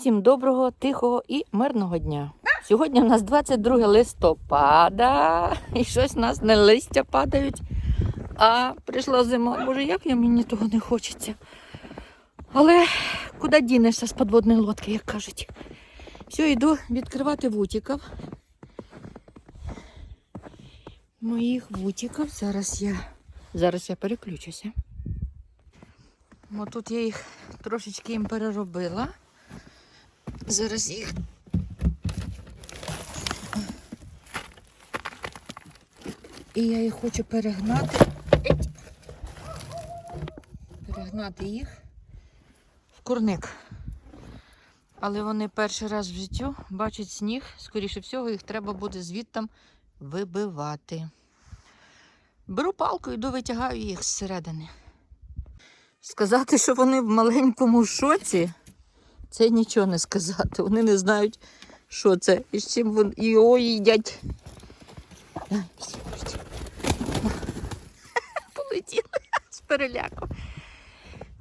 Всім доброго, тихого і мирного дня. Сьогодні у нас 22 листопада, і щось у нас не листя падають, а прийшла зима. Боже, як я мені того не хочеться. Але куди дінешся з підводної лодки, як кажуть. Все, йду відкривати вутіків. Моїх вутіків. Зараз я, зараз я переключуся. О, тут я їх трошечки їм переробила. Зараз їх. І я їх хочу перегнати. Перегнати їх в курник. Але вони перший раз в життю бачать сніг. Скоріше всього, їх треба буде звідтам вибивати. Беру палку, йду витягаю їх зсередини. Сказати, що вони в маленькому шоці. Це нічого не сказати. Вони не знають, що це і з чим вони його їдять. Полетіли з переляку.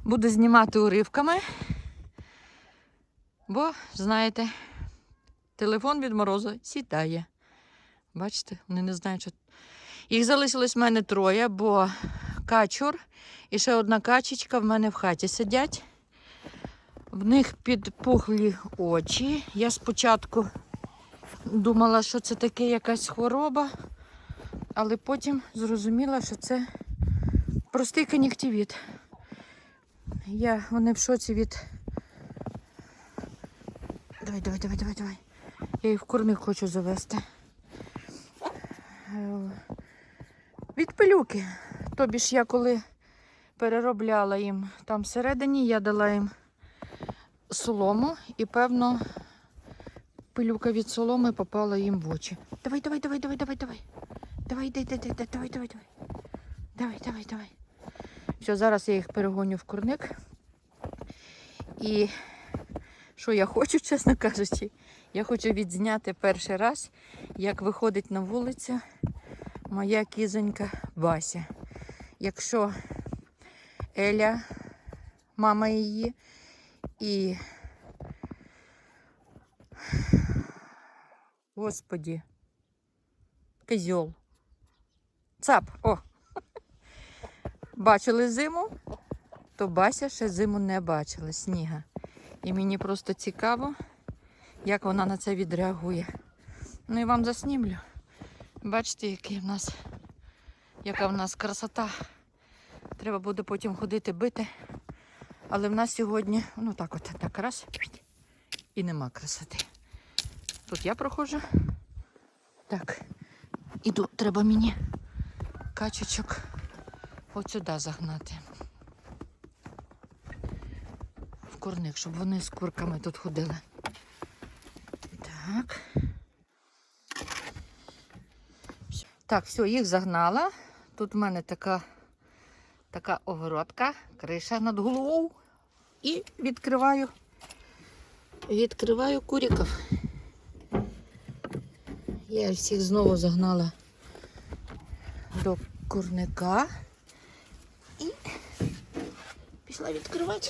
Буду знімати уривками, бо, знаєте, телефон від морозу сідає. Бачите, вони не знають, що. Їх залишилось в мене троє, бо качур і ще одна качечка в мене в хаті сидять. В них підпухлі очі. Я спочатку думала, що це таке якась хвороба, але потім зрозуміла, що це простий кон'юктивіт. Я, вони в шоці від. Давай, давай, давай, давай, давай. Я їх в курник хочу завести. Е, Від пилюки. Тобі ж я коли переробляла їм там всередині, я дала їм солому і, певно, пилюка від соломи попала їм в очі. Давай, давай, давай, давай, давай, давай. Давай, йди, йди, йди, давай, давай, давай. Давай, давай, давай. Все, зараз я їх перегоню в курник. І що я хочу, чесно кажучи, я хочу відзняти перший раз, як виходить на вулицю моя кізонька Вася. Якщо Еля, мама її, і. Господі. Козьол. Цап. О. Бачили зиму, то Бася ще зиму не бачила сніга. І мені просто цікаво, як вона на це відреагує. Ну і вам заснімлю. Бачите, який в нас, яка в нас красота. Треба буде потім ходити бити. Але в нас сьогодні, ну так от, так раз, і нема красоти. Тут я проходжу. Так, іду, треба мені качечок от сюди загнати. В курник, щоб вони з курками тут ходили. Так. Так, все, їх загнала. Тут в мене така, така огородка, криша над головою. І відкриваю, відкриваю куріків. Я всіх знову загнала до курника і пішла відкривати.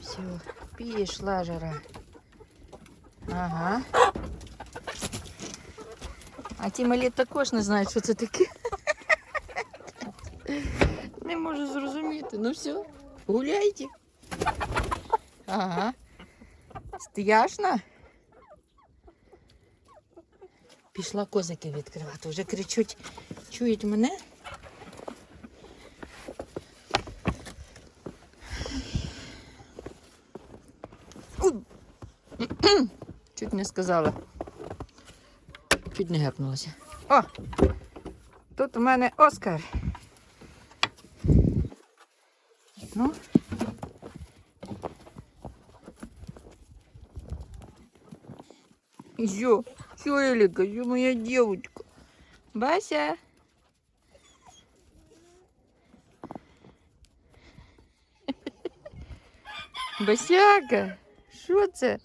Все, пішла жара. Ага. А ті малі також не знають, що це таке. Не можу зрозуміти. Ну все, гуляйте. Ага. Страшно? Пішла козики відкривати. Вже кричуть, чують мене. Не сказала. Чуть не гепнулася. О! Тут у мене Оскар. Ну. Еще, что Элика, еще моя девочка. Бася. Басяка, що це?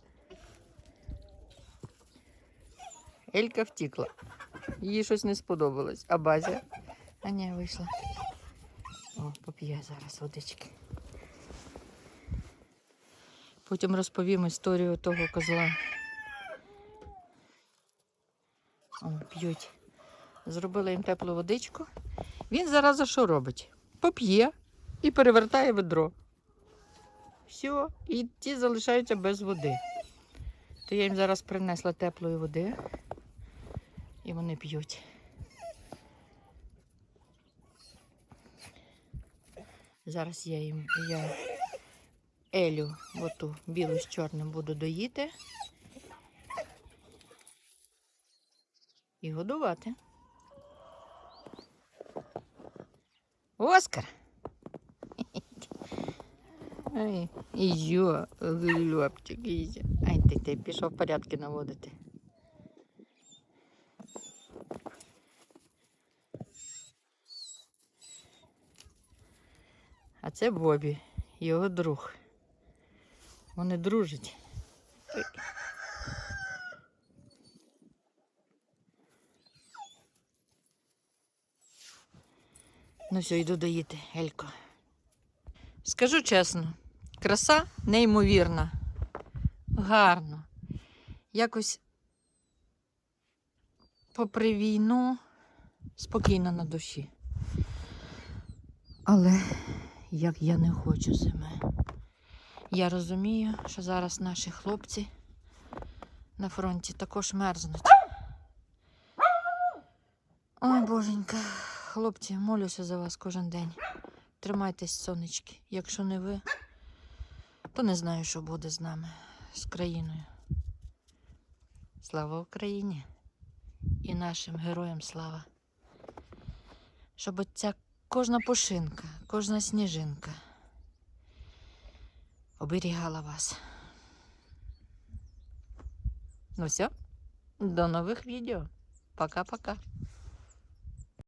Елька втікла. Їй щось не сподобалось. А базя? А ні, вийшла. О, поп'є зараз водички. Потім розповім історію того козла. О, п'ють. Зробила їм теплу водичку. Він зараз що робить? Поп'є і перевертає ведро. Все, і ті залишаються без води. То я їм зараз принесла теплої води. І вони п'ють. Зараз я їм я Елю, оту білу з чорним буду доїти. І годувати. Оскар. Ай, йо, льопчик. Ай, ти, ти пішов порядки наводити. А це Бобі, його друг. Вони дружать. Ну все, йду доїти, Елько. Скажу чесно, краса неймовірна. Гарно. Якось попри війну спокійно на душі. Але як я не хочу зими. Я розумію, що зараз наші хлопці на фронті також мерзнуть. Ой, боженька, хлопці, молюся за вас кожен день. Тримайтесь, сонечки. Якщо не ви, то не знаю, що буде з нами, з країною. Слава Україні і нашим героям слава. Щоб ця кожна пушинка, кожна сніжинка оберігала вас. Ну все, до нових відео. Пока-пока.